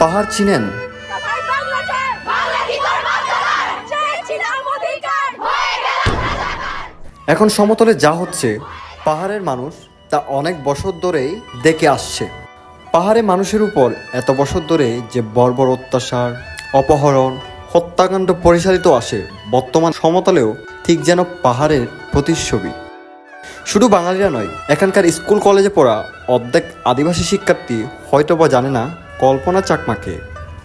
পাহাড় চিনেন? এখন সমতলে যা হচ্ছে পাহাড়ের মানুষ তা অনেক বছর ধরেই দেখে আসছে। পাহাড়ে মানুষের উপর এত বছর ধরে যে বর্বর অত্যাচার অপহরণ হত্যাকাণ্ড পরিচালিত আসে বর্তমান সমতলেও ঠিক যেন পাহাড়ের প্রতিচ্ছবি। শুধু বাঙালিরা নয় এখানকার স্কুল কলেজে পড়া অর্ধেক আদিবাসী শিক্ষার্থী হয়তো বা জানে না কল্পনা চাকমাকে।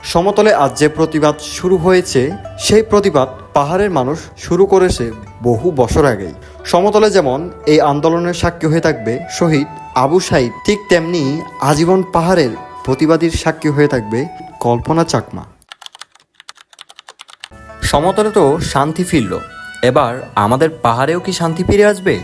সমতলে আজ যে প্রতিবাদ শুরু হয়েছে, সেই প্রতিবাদ পাহাড়ের মানুষ শুরু করেছে বহু বছর আগেই। সমতলে যেমন এই আন্দোলনের সাক্ষী হয়ে থাকবে, শহীদ আবু সাইদ ঠিক তেমনি আজীবন পাহাড়ের প্রতিবাদীর সাক্ষী হয়ে থাকবে কল্পনা চাকমা। সমতলে তো শান্তি ফিরল। এবার আমাদের পাহাড়েও কি শান্তি ফিরে আসবে?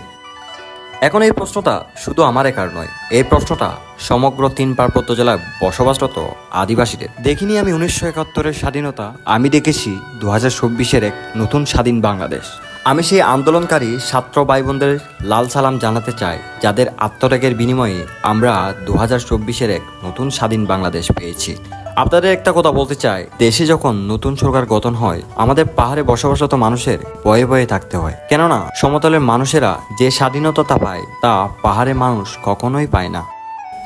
এখন এই প্রশ্নটা শুধু আমার একার নয়, এই প্রশ্নটা সমগ্র তিন পার্বত্য জেলায় বসবাসরত আদিবাসীদের। দেখিনি আমি উনিশশো একাত্তরের স্বাধীনতা, আমি দেখেছি দু হাজার চব্বিশের এক নতুন স্বাধীন বাংলাদেশ। আমি সেই আন্দোলনকারী ছাত্র ভাই বোনদের লাল সালাম জানাতে চাই, যাদের আত্মত্যাগের বিনিময়ে আমরা দু হাজার চব্বিশের এক নতুন স্বাধীন বাংলাদেশ পেয়েছি। আপনাদের একটা কথা বলতে চাই। দেশে যখন নতুন সরকার গঠন হয়, আমাদের পাহাড়ে বসবাসরত মানুষের ভয়ে ভয়ে থাকতে হয়। কেননা, সমতলের মানুষেরা যে স্বাধীনতা পায়, তা পাহাড়ে মানুষ কখনোই পায় না।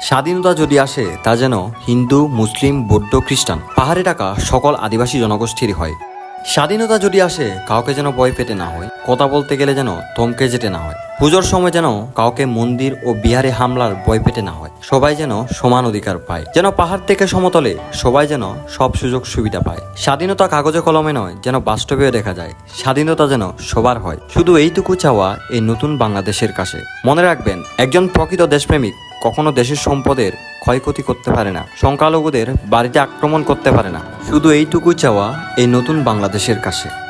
স্বাধীনতা যদি আসে, তা যেন হিন্দু, মুসলিম, বৌদ্ধ, খ্রিস্টান, পাহাড়ে টাকা সকল আদিবাসী জনগোষ্ঠীর হয়। স্বাধীনতা যদি আসে, কাউকে যেন ভয় পেতে না হয়, কথা বলতে গেলে যেন থমকে যেতে না হয়। পুজোর সময় যেন কাউকে মন্দির ও বিহারে হামলার ভয় পেতে না হয়। সবাই যেন সমান অধিকার পায়। যেন পাহাড় থেকে সমতলে সবাই যেন সব সুযোগ সুবিধা পায়। স্বাধীনতা কাগজে কলমে নয়, যেন বাস্তবেও দেখা যায়। স্বাধীনতা যেন সবার হয়। শুধু এইটুকু চাওয়া এই নতুন বাংলাদেশের কাছে। মনে রাখবেন, একজন প্রকৃত দেশপ্রেমিক কখনো দেশের সম্পদের ক্ষয়ক্ষতি করতে পারে না। সংখ্যালঘুদের বাড়িতে আক্রমণ করতে পারে না। শুধু এইটুকু চাওয়া এই নতুন বাংলাদেশের কাছে।